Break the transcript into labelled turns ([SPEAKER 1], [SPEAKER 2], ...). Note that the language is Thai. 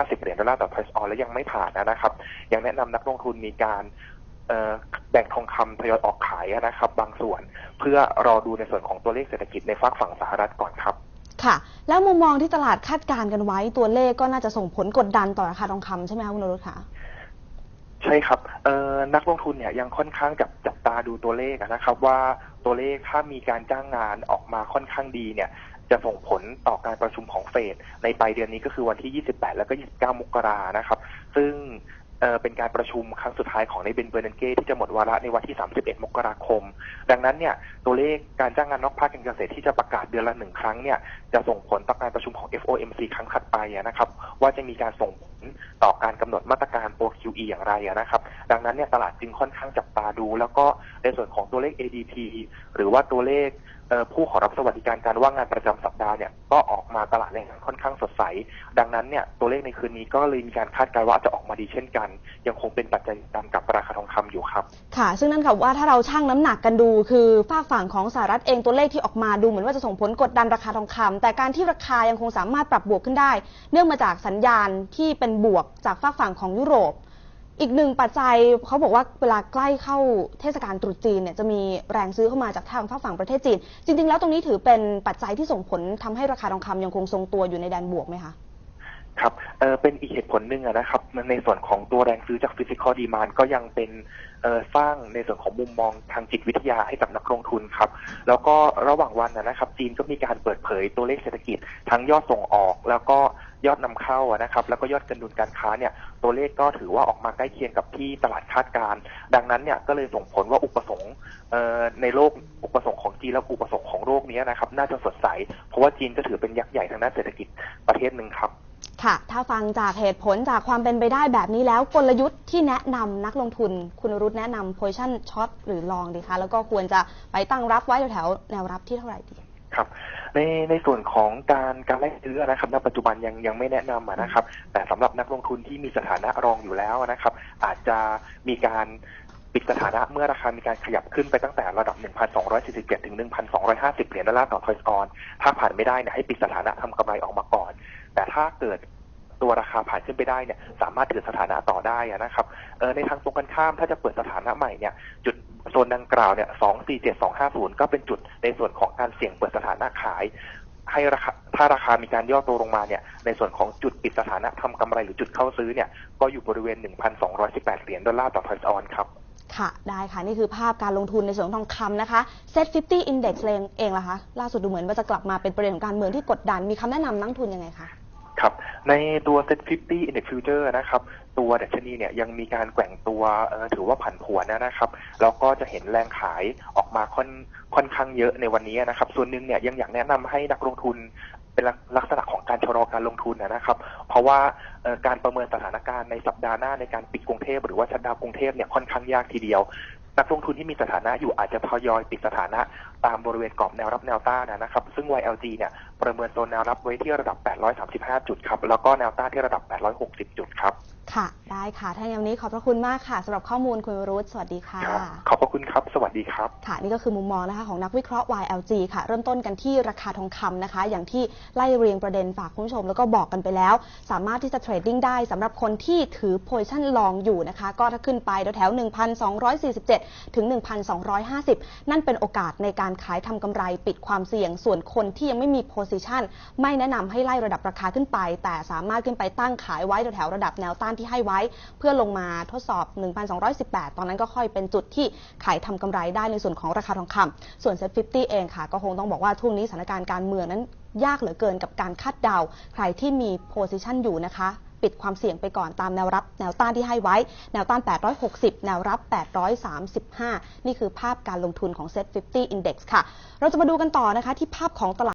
[SPEAKER 1] 50 เหรียญดอลลาร์ต่อ price on และยังไม่ผ่านนะครับยังแนะนำนักลงทุนมีการแบ่งทองคำทยอยออกขายนะครับ บางส่วนเพื่อรอดูในส่วนของตัวเลขเศรษฐกิจในฝากฝั่งสหรัฐก่อนครับ
[SPEAKER 2] ค่ะ แล้วมุมมองที่ตลาดคาดการณ์กันไว้ตัวเลขก็น่าจะส่งผลกดดันต่อราคาทองคำใช่ไหมคะคุณนรุตคะ
[SPEAKER 1] ใช่ครับเอ่อนักลงทุนเนี่ยยังค่อนข้างจับจับตาดูตัวเลขนะครับ ว่าตัวเลขถ้ามีการจ้างงานออกมาค่อนข้างดีเนี่ยจะส่งผลต่อการประชุมของเฟดในปลายเดือนนี้ก็คือวันที่ 28 แล้วก็ 29 มกรานะครับ ซึ่งเอ่อเป็นการประชุมครั้งสุดท้ายของในเบนเบอร์นันเก้ที่จะหมดวาระในวันที่ 31 มกราคม ดังนั้นเนี่ยตัวเลขการจ้างงานนอกภาคการเกษตรที่จะประกาศเดือนละหนึ่งครั้งเนี่ยจะส่งผลต่อการประชุมของ FOMC ครั้งถัดไปนะครับ ว่าจะมีการส่งผ ต่อการกำหนดมาตรการตัว QE อย่างไรนะครับ ดังนั้นเนี่ยตลาดจึงค่อนข้างจับตาดู แล้วก็ในส่วนของตัวเลข ADP หรือว่าตัวเลขผู้ขอรับสวัสดิการการว่างงานประจำสัปดาห์เนี่ยก็ออกมาตลาดในค่อนข้างสดใส ดังนั้นเนี่ยตัวเลขในคืนนี้ก็เลยมีการคาดการณ์ว่าจะออกมาดีเช่นกัน ยังคงเป็นปัจจัยตามกับราคาทองคำอยู่ครับ
[SPEAKER 2] ค่ะ ซึ่งนั่นกับว่าถ้าเราชั่งน้ำหนักกันดู คือฝากฝั่งของสหรัฐเองตัวเลขที่ออกมาดูเหมือนว่าจะส่งผลกดดันราคาทองคำแต่การที่ราคายังคงสามารถปรับบวกขึ้นได้ เนื่องมาจากสัญญาณที่เป็นบวกจากฝากฝั่งของยุโรป อีกหนึ่งปัจจัยเขาบอกว่าเวลาใกล้เข้าเทศกาลตรุษจีนเนี่ยจะมีแรงซื้อเข้ามาจากทางฝากฝั่งประเทศจีน จริง ๆ แล้วตรงนี้ถือเป็นปัจจัยที่ส่งผลทำให้ราคาทองคำยังคงทรงตัวอยู่ในแดนบวกไหมคะ
[SPEAKER 1] ครับเออเป็นอีกเหตุผลหนึ่งนะครับ ในส่วนของตัวแรงซื้อจากฟิสิกอลดีมานก็ยังเป็นเออสร้างในส่วนของมุมมองทางจิตวิทยาให้กับนักลงทุนครับ แล้วก็ระหว่างวันนะครับ จีนก็มีการเปิดเผยตัวเลขเศรษฐกิจทั้งยอดส่งออก แล้วก็ ยอดนำเข้านะครับแล้วก็ยอดการดุลการค้าเนี่ยตัวเลขก็ถือว่าออกมาใกล้เคียงกับที่ตลาดคาดการณ์ดังนั้นเนี่ยก็เลยส่งผลว่าอุปสงค์ในโลกอุปสงค์ของจีนและอุปสงค์ของโลกนี้นะครับน่าจะสดใส เพราะว่าจีนก็ถือเป็นยักษ์ใหญ่ทางด้านเศรษฐกิจประเทศหนึ่งครับ
[SPEAKER 2] ค่ะ ถ้าฟังจากเหตุผลจากความเป็นไปได้แบบนี้แล้วกลยุทธ์ที่แนะนำนักลงทุน คุณรุตแนะนำ position short หรือ long ดีคะ แล้วก็ควรจะไปตั้งรับไว้แถวแนวรับที่เท่าไหร่ดี
[SPEAKER 1] ครับในในส่วนของการการไล่ซื้อนะครับณปัจจุบันยังยังไม่แนะนำนะครับ แต่สำหรับนักลงทุนที่มีสถานะรองอยู่แล้วนะครับ อาจจะมีการปิดสถานะเมื่อราคามีการขยับขึ้นไปตั้งแต่ระดับ 1,247 ถึง 1,250 เหรียญดอลลาร์ต่อทอยส์ออน ถ้าผ่านไม่ได้เนี่ยให้ปิดสถานะทำกำไรออกมาก่อน แต่ถ้าเกิดตัวราคาผ่านขึ้นไปได้เนี่ยสามารถถือสถานะต่อได้นะครับเออในทางตรงกันข้ามถ้าจะเปิดสถานะใหม่เนี่ยจุด โซนดังกล่าวเนี่ย247 250ก็เป็นจุดในส่วนของการเสี่ยงเปิดสถานะขาย ให้ราคาถ้าราคามีการย่อตัวลงมาเนี่ย ในส่วนของจุดปิดสถานะทำกำไรหรือจุดเข้าซื้อเนี่ย ก็อยู่บริเวณ 1,218 เหรียญดอลลาร์ต่อทอยส์ออนครับ
[SPEAKER 2] ค่ะ ได้ค่ะ นี่คือภาพการลงทุนในส่วนของทองคำนะคะ Set 50 Index เองเองล่ะคะ ล่าสุดดูเหมือนว่าจะกลับมาเป็นประเด็นของการเมืองที่กดดัน มีคำแนะนำนักทุนยังไงคะ
[SPEAKER 1] ในตัว Set 50 Index Future นะครับตัวดัชนีเนี่ยยังมีการแกว่งตัวเอ่อถือว่าผันผวนนะครับแล้วก็จะเห็นแรงขายออกมาค่อนค่อนข้างเยอะในวันนี้นะครับ ส่วนหนึ่งเนี่ยยังอยากแนะนำให้นักลงทุนเป็นลักษณะของการชะลอการลงทุนนะครับ เพราะว่าการประเมินสถานการณ์ในสัปดาห์หน้าในการปิดกรุงเทพหรือว่าชัดดาวกรุงเทพเนี่ยค่อนข้างยากทีเดียว นักลงทุนที่มีสถานะอยู่อาจจะทยอยปิดสถานะตามบริเวณกรอบแนวรับแนวต้านนะครับ ซึ่ง YLG เนี่ยประเมินโซนแนวรับไว้ที่ระดับ 835 จุดครับ แล้วก็แนวต้านที่ระดับ 860 จุดครับ
[SPEAKER 2] ค่ะ ได้ค่ะถ้าอย่างนี้ขอบพระคุณมากค่ะสำหรับข้อมูลคุณรุตสวัสดีค่ะ
[SPEAKER 1] ครับขอบพระคุณครับ สวัสดีครับ
[SPEAKER 2] ค่ะ นี่ก็คือมุมมองนะคะของนักวิเคราะห์ YLG ค่ะ เริ่มต้นกันที่ราคาทองคำนะคะ อย่างที่ไล่เรียงประเด็นฝากคุณผู้ชม แล้วก็บอกกันไปแล้ว สามารถที่จะเทรดดิ้งได้สำหรับคนที่ถือ position long อยู่นะคะ ก็ถ้าขึ้นไปแถวๆ1,247 ถึง 1,250 นั่นเป็นโอกาสในการขายทำกำไรปิดความเสี่ยง ส่วนคนที่ยังไม่มี position ไม่แนะนำให้ไล่ระดับราคาขึ้นไป แต่สามารถขึ้นไปตั้งขายไว้แถวๆระดับแนวต้านที่ให้ไว้ เพื่อลงมาทดสอบ 1,218 ตอนนั้นก็ค่อยเป็นจุดที่ขายทำกำไรได้ในส่วนของราคาทองคำส่วน Set 50เองค่ะ ก็คงต้องบอกว่าช่วงนี้สถานการณ์การเมืองนั้นยากเหลือเกินกับการคาดเดา ใครที่มี position อยู่นะคะปิดความเสี่ยงไปก่อนตามแนวรับแนวต้านที่ให้ไว้ แนวต้าน 860 แนวรับ 835 นี่คือภาพการลงทุนของ Set 50 Index ค่ะ เราจะมาดูกันต่อนะคะที่ภาพของตลาด